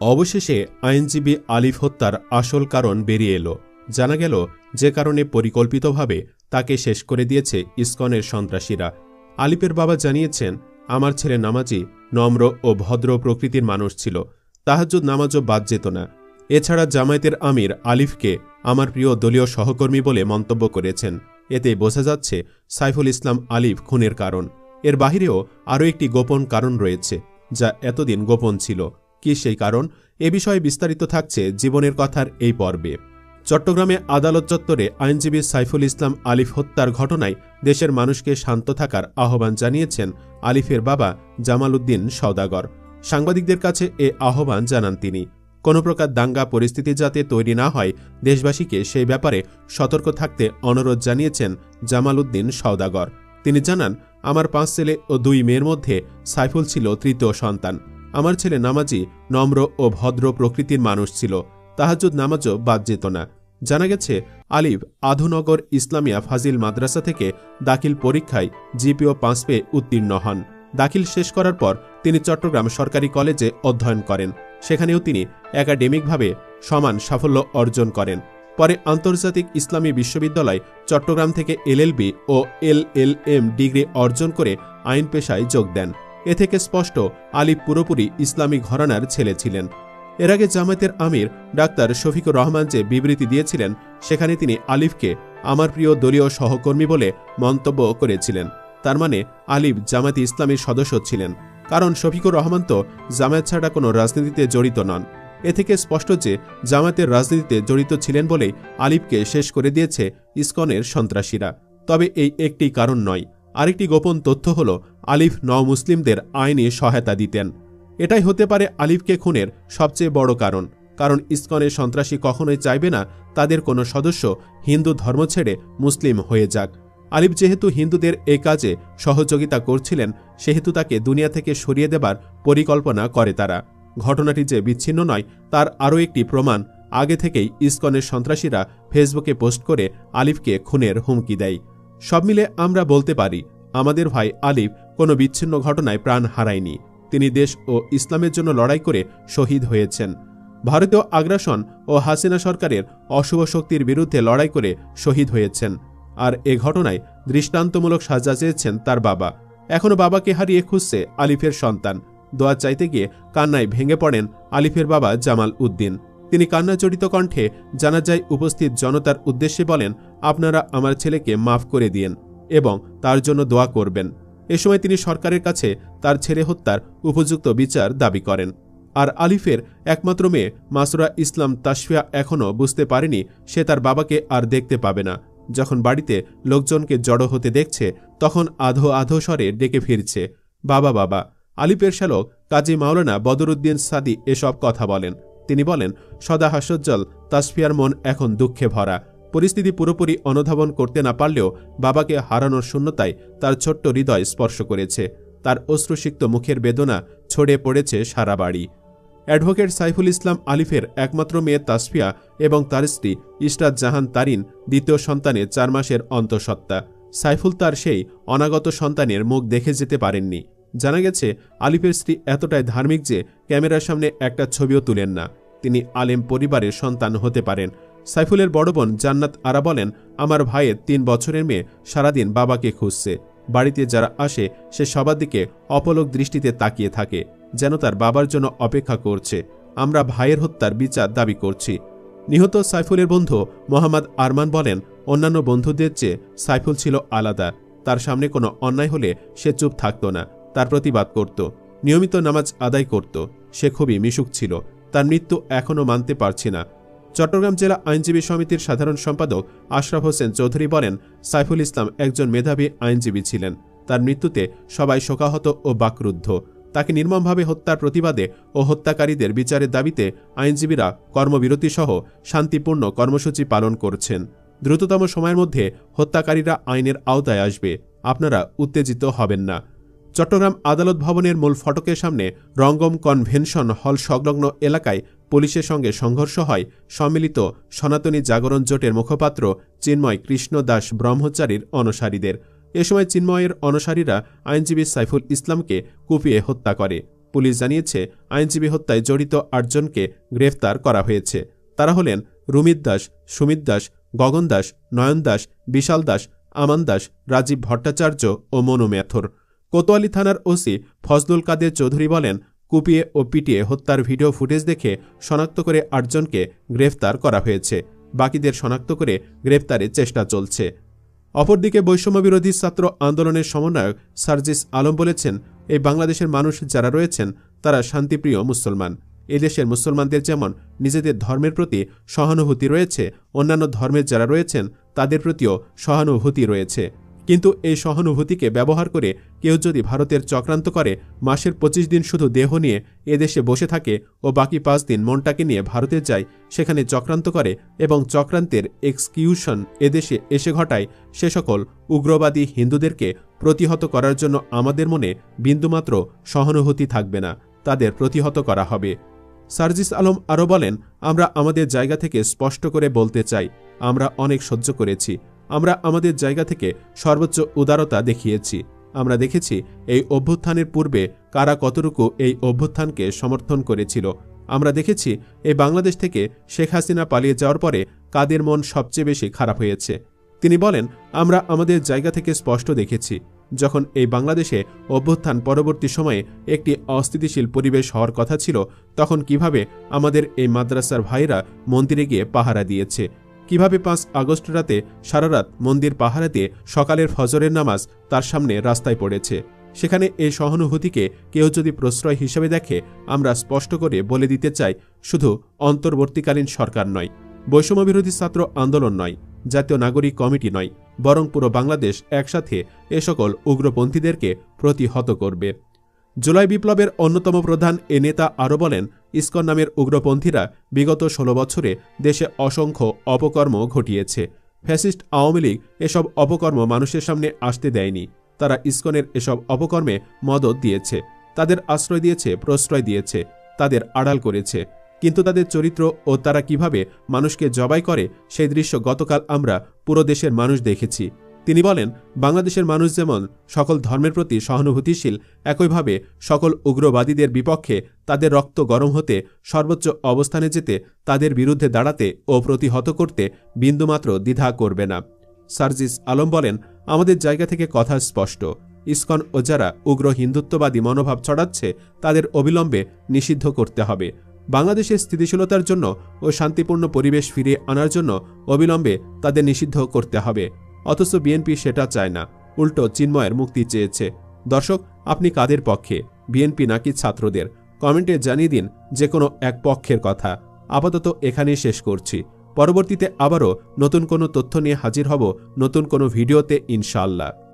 অবশেষে আইনজীবী আলিফ হত্যার আসল কারণ বেরিয়ে এলো। জানা গেল, যে কারণে পরিকল্পিতভাবে তাকে শেষ করে দিয়েছে ইস্কনের সন্ত্রাসীরা। আলিফের বাবা জানিয়েছেন, আমার ছেলে নামাজি, নম্র ও ভদ্র প্রকৃতির মানুষ ছিল। তাহাজুদ নামাজও বাদ যেত না। এছাড়া জামায়াতের আমির আলিফকে আমার প্রিয় দলীয় সহকর্মী বলে মন্তব্য করেছেন। এতে বোঝা যাচ্ছে, সাইফুল ইসলাম আলিফ খুনের কারণ। এর বাহিরেও আরও একটি গোপন কারণ রয়েছে, যা এতদিন গোপন ছিল। কি সেই কারণ? এ বিষয়ে বিস্তারিত থাকছে জীবনের কথার এই পর্বে। চট্টগ্রামে আদালত চত্বরে আইনজীবী সাইফুল ইসলাম আলিফ হত্যার ঘটনায় দেশের মানুষকে শান্ত থাকার আহ্বান জানিয়েছেন আলিফের বাবা জামাল উদ্দিন সওদাগর। সাংবাদিকদের কাছে এ আহ্বান জানান তিনি। কোনো প্রকার দাঙ্গা পরিস্থিতি যাতে তৈরি না হয়, দেশবাসীকে সেই ব্যাপারে সতর্ক থাকতে অনুরোধ জানিয়েছেন জামাল উদ্দিন সওদাগর। তিনি জানান, আমার পাঁচ ছেলে ও দুই মেয়ের মধ্যে সাইফুল ছিল তৃতীয় সন্তান। আমার ছেলে নামাজি নম্র ও ভদ্র প্রকৃতির মানুষ ছিল, তাহাজুদ নামাজও বাদ যেত না। জানা গেছে, আলিফ আধুনগর ইসলামিয়া ফাজিল মাদ্রাসা থেকে দাখিল পরীক্ষায় জিপিও পাঁচ পেয়ে উত্তীর্ণ হন। দাখিল শেষ করার পর তিনি চট্টগ্রাম সরকারি কলেজে অধ্যয়ন করেন। সেখানেও তিনি একাডেমিকভাবে সমান সাফল্য অর্জন করেন। পরে আন্তর্জাতিক ইসলামী বিশ্ববিদ্যালয় চট্টগ্রাম থেকে এলএলবি ও এলএলএম ডিগ্রি অর্জন করে আইন পেশায় যোগ দেন। এ থেকে স্পষ্ট আলিফ পুরোপুরি ইসলামী ঘরানার ছেলে ছিলেন। এর আগে জামায়াতের আমির ডাক্তার শফিকুর রহমান যে বিবৃতি দিয়েছিলেন, সেখানে তিনি আলিফকে আমার প্রিয় দলীয় সহকর্মী বলে মন্তব্য করেছিলেন। তার মানে আলিফ জামায়াতে ইসলামীর সদস্য ছিলেন। কারণ শফিকুর রহমান তো জামায়াত ছাড়া কোনো রাজনীতিতে জড়িত নন। এ থেকে স্পষ্ট যে জামায়াতের রাজনীতিতে জড়িত ছিলেন বলেই আলিফকে শেষ করে দিয়েছে ইসকনের সন্ত্রাসীরা। তবে এই একটি কারণ নয়। আরেকটি গোপন তথ্য হল, আলিফ ন মুসলিমদের আইনি সহায়তা দিতেন। এটাই হতে পারে আলিফকে খুনের সবচেয়ে বড় কারণ কারণ ইস্কনের সন্ত্রাসী কখনোই চাইবে না তাদের কোনো সদস্য হিন্দু ধর্ম ছেড়ে মুসলিম হয়ে যাক। আলিফ যেহেতু হিন্দুদের এ কাজে সহযোগিতা করছিলেন, সেহেতু তাকে দুনিয়া থেকে সরিয়ে দেবার পরিকল্পনা করে তারা। ঘটনাটি যে বিচ্ছিন্ন নয়, তার আরও একটি প্রমাণ, আগে থেকেই ইস্কনের সন্ত্রাসীরা ফেসবুকে পোস্ট করে আলিফকে খুনের হুমকি দেয়। সব মিলে আমরা বলতে পারি, আমাদের ভাই আলিফ কোনো বিচ্ছিন্ন ঘটনায় প্রাণ হারায়নি। তিনি দেশ ও ইসলামের জন্য লড়াই করে শহীদ হয়েছেন। ভারতীয় আগ্রাসন ও হাসিনা সরকারের অশুভ শক্তির বিরুদ্ধে লড়াই করে শহীদ হয়েছেন। আর এ ঘটনায় দৃষ্টান্তমূলক সাজা চেয়েছেন তার বাবা। এখনও বাবাকে হারিয়ে খুঁজছে আলিফের সন্তান। দোয়া চাইতে গিয়ে কান্নায় ভেঙে পড়েন আলিফের বাবা জামাল উদ্দিন। তিনি কান্নাজড়িত কণ্ঠে জানাজায় উপস্থিত জনতার উদ্দেশ্যে বলেন, আপনারা আমার ছেলেকে মাফ করে দিয়েন এবং তার জন্য দোয়া করবেন। এ সময় তিনি সরকারের কাছে তার ছেলে হত্যার উপযুক্ত বিচার দাবি করেন। আর আলিফের একমাত্র মেয়ে মাসুরা ইসলাম তাসফিয়া এখনও বুঝতে পারেনি সে তার বাবাকে আর দেখতে পাবে না। যখন বাড়িতে লোকজনকে জড়ো হতে দেখছে, তখন আধো আধো স্বরে ডেকে ফিরছে, বাবা বাবা। আলিফের শ্যালক কাজী মাওলানা বদরুদ্দিন সাদি এসব কথা বলেন। তিনি বলেন, সদা হাস্যোজ্জ্বল, তাসফিয়ার মন এখন দুঃখে ভরা। পরিস্থিতি পুরোপুরি অনুধাবন করতে না পারলেও বাবাকে হারানোর শূন্যতায় তার ছোট্ট হৃদয় স্পর্শ করেছে। তার অশ্রুসিক্ত মুখের বেদনা ছড়ে পড়েছে সারা বাড়ি। অ্যাডভোকেট সাইফুল ইসলাম আলিফের একমাত্র মেয়ে তাসফিয়া এবং তার স্ত্রী ইশরাত জাহান তারিন দ্বিতীয় সন্তানের চার মাসের অন্তঃসত্ত্বা। সাইফুল তার সেই অনাগত সন্তানের মুখ দেখে যেতে পারেননি। জানা গেছে, আলিফের স্ত্রী এতটাই ধার্মিক যে ক্যামেরার সামনে একটা ছবিও তুলেন না। তিনি আলেম পরিবারের সন্তান হতে পারেন। সাইফুলের বড় বোন জান্নাত আরা বলেন, আমার ভাইয়ের তিন বছরের মেয়ে সারাদিন বাবাকে খুঁজছে। বাড়িতে যারা আসে, সে সবার দিকে অপলক দৃষ্টিতে তাকিয়ে থাকে, যেন তার বাবার জন্য অপেক্ষা করছে। আমরা ভাইয়ের হত্যার বিচার দাবি করছি। নিহত সাইফুলের বন্ধু মোহাম্মদ আরমান বলেন, অন্যান্য বন্ধুদের চেয়ে সাইফুল ছিল আলাদা। তার সামনে কোনো অন্যায় হলে সে চুপ থাকত না। তার প্রতিবাদ করত। নিয়মিত নামাজ আদায় করত। সে খুবই মিশুক ছিল। তার মৃত্যু এখনও মানতে পারছি না। চট্টগ্রাম জেলা আইনজীবী সমিতির সাধারণ সম্পাদক আশরাফ হোসেন চৌধুরী বলেন, সাইফুল ইসলাম একজন মেধাবী আইনজীবী ছিলেন। তার মৃত্যুতে সবাই শোকাহত ও বাকরুদ্ধ। তাকে নির্মমভাবে হত্যার প্রতিবাদে ও হত্যাকারীদের বিচারের দাবিতে আইনজীবীরা কর্মবিরতিসহ শান্তিপূর্ণ কর্মসূচি পালন করছেন। দ্রুততম সময়ের মধ্যে হত্যাকারীরা আইনের আওতায় আসবে। আপনারা উত্তেজিত হবেন না। চট্টগ্রাম আদালত ভবনের মূল ফটকের সামনে রঙ্গম কনভেনশন হল সংলগ্ন এলাকায় পুলিশের সঙ্গে সংঘর্ষ হয়। সম্মিলিত সনাতনী জাগরণ জোটের মুখপাত্র চিন্ময় কৃষ্ণ দাস ব্রহ্মচারীর অনসারীদের। এ সময় চিন্ময়ের অনসারীরা আইনজীবী সাইফুল ইসলামকে কুপিয়ে হত্যা করে। পুলিশ জানিয়েছে, আইনজীবী হত্যায় জড়িত আটজনকে গ্রেফতার করা হয়েছে। তারা হলেন রুমিত দাস, সুমিত দাস, গগন দাস, নয়ন দাস, বিশাল দাস, আমান দাস, রাজীব ভট্টাচার্য ও মনু ম্যাথর কোতোয়ালি থানার ওসি ফজলুল কাদের চৌধুরী বলেন, কুপিয়ে ও পিটিয়ে হত্যার ভিডিও ফুটেজ দেখে শনাক্ত করে আটজনকে গ্রেফতার করা হয়েছে। বাকিদের শনাক্ত করে গ্রেফতারের চেষ্টা চলছে। অপরদিকে বৈষম্যবিরোধী ছাত্র আন্দোলনের সমন্বয়ক সার্জিস আলম বলেছেন, এই বাংলাদেশের মানুষ যারা রয়েছেন, তারা শান্তিপ্রিয় মুসলমান। এদেশের মুসলমানদের যেমন নিজেদের ধর্মের প্রতি সহানুভূতি রয়েছে, অন্যান্য ধর্মের যারা রয়েছেন, তাদের প্রতিও সহানুভূতি রয়েছে। কিন্তু এই সহানুভূতিকে ব্যবহার করে কেউ যদি ভারতের চক্রান্ত করে, মাসের পঁচিশ দিন শুধু দেহ নিয়ে এদেশে বসে থাকে ও বাকি পাঁচ দিন মনটাকে নিয়ে ভারতে যায়, সেখানে চক্রান্ত করে এবং চক্রান্তের এক্সকিউশন এদেশে এসে ঘটায়, সে সকল উগ্রবাদী হিন্দুদেরকে প্রতিহত করার জন্য আমাদের মনে বিন্দুমাত্র সহানুভূতি থাকবে না, তাদের প্রতিহত করা হবে। সার্জিস আলম আরও বলেন, আমরা আমাদের জায়গা থেকে স্পষ্ট করে বলতে চাই, আমরা অনেক সহ্য করেছি। আমরা আমাদের জায়গা থেকে সর্বোচ্চ উদারতা দেখিয়েছি। আমরা দেখেছি এই অভ্যুত্থানের পূর্বে কারা কতটুকু এই অভ্যুত্থানকে সমর্থন করেছিল। আমরা দেখেছি এই বাংলাদেশ থেকে শেখ হাসিনা পালিয়ে যাওয়ার পরে কাদের মন সবচেয়ে বেশি খারাপ হয়েছে। তিনি বলেন, আমরা আমাদের জায়গা থেকে স্পষ্ট দেখেছি, যখন এই বাংলাদেশে অভ্যুত্থান পরবর্তী সময়ে একটি অস্থিতিশীল পরিবেশ হওয়ার কথা ছিল, তখন কীভাবে আমাদের এই মাদ্রাসার ভাইরা মন্দিরে গিয়ে পাহারা দিয়েছে। কীভাবে পাঁচ আগস্ট রাতে সারারাত মন্দির পাহারা দিয়ে সকালের ফজরের নামাজ তার সামনে রাস্তায় পড়েছে? সেখানে এই সহানুভূতিকে কেউ যদি প্রশ্রয় হিসেবে দেখে, আমরা স্পষ্ট করে বলে দিতে চাই, শুধু অন্তর্বর্তীকালীন সরকার নয়, বৈষম্যবিরোধী ছাত্র আন্দোলন নয়, জাতীয় নাগরিক কমিটি নয়, বরং পুরো বাংলাদেশ একসাথে এ সকল উগ্রপন্থীদেরকে প্রতিহত করবে। জুলাই বিপ্লবের অন্যতম প্রধান এ নেতা আরও বলেন, ইস্কন নামের উগ্রপন্থীরা বিগত ষোলো বছরে দেশে অসংখ্য অপকর্ম ঘটিয়েছে। ফ্যাসিস্ট আওয়ামী লীগ এসব অপকর্ম মানুষের সামনে আসতে দেয়নি। তারা ইস্কনের এসব অপকর্মে মদত দিয়েছে। তাদের আশ্রয় দিয়েছে, প্রশ্রয় দিয়েছে, তাদের আড়াল করেছে। কিন্তু তাদের চরিত্র ও তারা কীভাবে মানুষকে জবাই করে, সেই দৃশ্য গতকাল আমরা পুরো দেশের মানুষ দেখেছি। তিনি বলেন, বাংলাদেশের মানুষ যেমন সকল ধর্মের প্রতি সহানুভূতিশীল, একইভাবে সকল উগ্রবাদীদের বিপক্ষে তাদের রক্ত গরম হতে, সর্বোচ্চ অবস্থানে যেতে, তাদের বিরুদ্ধে দাঁড়াতে ও প্রতিহত করতে বিন্দুমাত্র দ্বিধা করবে না। সার্জিস আলম বলেন, আমাদের জায়গা থেকে কথা স্পষ্ট। ইস্কন ও যারা উগ্র হিন্দুত্ববাদী মনোভাব ছড়াচ্ছে, তাদের অবিলম্বে নিষিদ্ধ করতে হবে। বাংলাদেশের স্থিতিশীলতার জন্য ও শান্তিপূর্ণ পরিবেশ ফিরিয়ে আনার জন্য অবিলম্বে তাদের নিষিদ্ধ করতে হবে। অথচ বিএনপি সেটা চায় না। উল্টো চিন্ময়ের মুক্তি চেয়েছে। দর্শক, আপনি কাদের পক্ষে? বিএনপি নাকি ছাত্রদের? কমেন্টে জানিয়ে দিন যে কোনো এক পক্ষের কথা। আপাতত এখানেই শেষ করছি। পরবর্তীতে আবারও নতুন কোনো তথ্য নিয়ে হাজির হব নতুন কোনো ভিডিওতে ইনশাআল্লাহ।